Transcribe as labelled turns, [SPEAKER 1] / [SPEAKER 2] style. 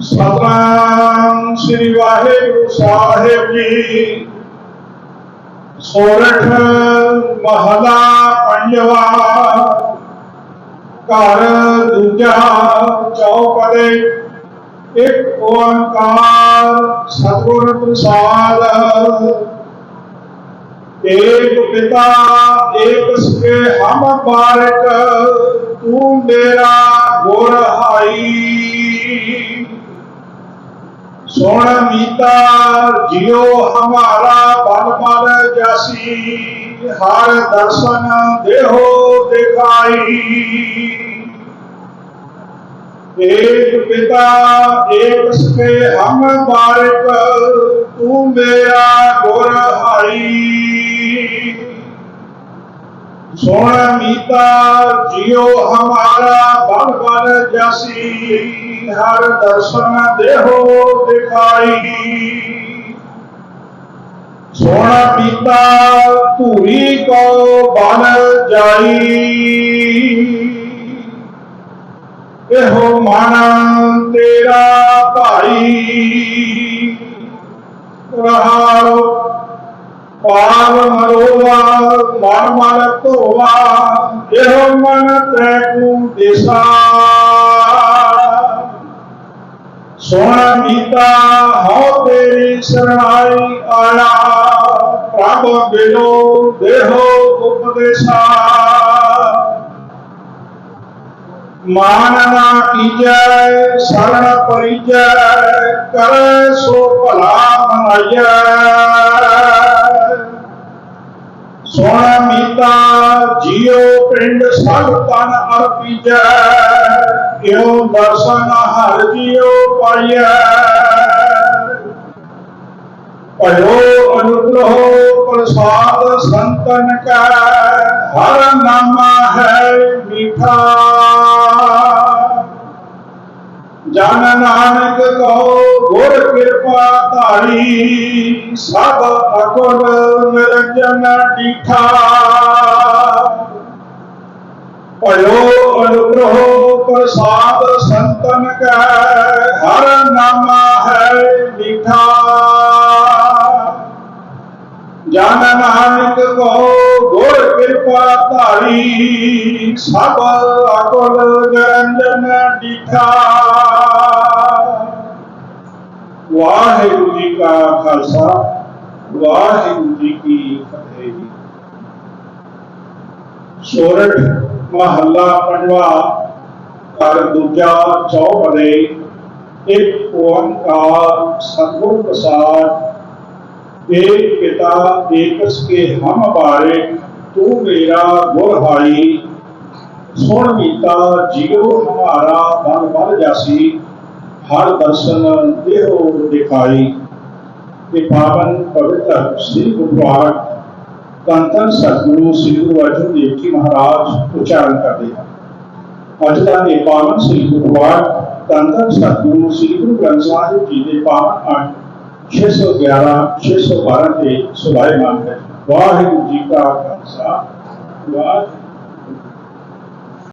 [SPEAKER 1] सतनाम श्री वाहे गुरु साहेब जी। सोरठ, महला पंजवा घर दूजा चौपदे, एक ओंकार सतगुर प्रसाद। एक पिता, एक हम पारक तू मेरा गोर सोन मीता जियो हमारा बल बल जैसी, हर दर्शन देहो दिखाई। एक पिता एक हम बारिक तू मेरा सोन मीता जियो हमारा बल बल जासी हर दर्शन देहो दिखाई सोना पीता धूरी को बन जाई ਇਹੋ ਮਨ ਤੇਰਾ ਭਾਈ ਰਹਾਉ ਪਾਵ ਮਰੋਵਾ ਮਨ ਮਨ ਧੋਵਾ, ਇਹੋ ਮਨ ਤੈਨੂੰ ਦਿਸਾ। ਸੋਹਣਾ ਮੀਤਾ ਹਉ ਤੇਰੀ ਸਰਣਾਈ ਆਇਆ ਪ੍ਰਭ ਬਿਨੋ ਦੇਹੋ ਉਪਦੇਸ਼ਾ। ਮਾਨ ਨਾ ਕੀਜੈ ਸਰਣ ਪਰਿਜੈ, ਕਰੈ ਸੋ ਭਲਾ ਮਨਾਈਐ। सोना जियो पिंड सब तन अर्पी जय दर्शन हर जियो पाइय भयो अनुग्रह प्रसाद संतन का। हर नामा है मीठा। जन नानक कहो, गुर ਕਿਰਪਾ ਧਾਰੀ, ਸਭ ਅਗੁਣ ਨਿਰੰਜਨ ਡੀਠਾ ਭਇਓ ਅਨੁਗ੍ਰਹ ਪ੍ਰਸਾਦ ਸੰਤਨ ਕਾ, ਹਰ ਨਾਮਾ ਹੈ ਮੀਠਾ ਜਨ ਨਾਨਕ ਕੋ ਗੁਰ ਕਿਰਪਾ ਧਾਰੀ, ਸਭ ਅਕਲ ਨਿਰੰਜਨ ਡੀਠਾ ਵਾਹਿਗੁਰੂ ਜੀ ਕਾ ਖਾਲਸਾ, ਵਾਹਿਗੁਰੂ ਜੀ ਕੀ ਫਤਿਹ ਜੀ। ਸੋਰਠ ਮਹੱਲਾ ਪੰਜਵਾ, ਘਰ ਦੂਜਾ, ਚੌਪਦੇ, ਇੱਕ ਓੰਕਾਰ ਸਤਿਗੁਰ ਪ੍ਰਸਾਦ ਦੇ ਪਿਤਾ, ਏਕਸ ਕੇ ਹਮ ਬਾਰੇ, ਤੂੰ ਮੇਰਾ ਗੁਰ ਹਾਈ। ਸੁਣ ਮੀਤਾ, ਜੀਉ ਹਮਾਰਾ ਬਨ ਬਨ ਜਾਸੀ। हर दर्शन दिखाई। के पावन पवित्र श्री श्री गुरु अर्जुन देव जी महाराज उच्चारण कर दिया अजला पावन श्री गुरुद्वार तन तन सतगुरु श्री गुरु ग्रंथ साहिब जी के पावन अंक 611 612 के सुभाए मान है वाहिगुरु जी का खालसा। वाहिगुरु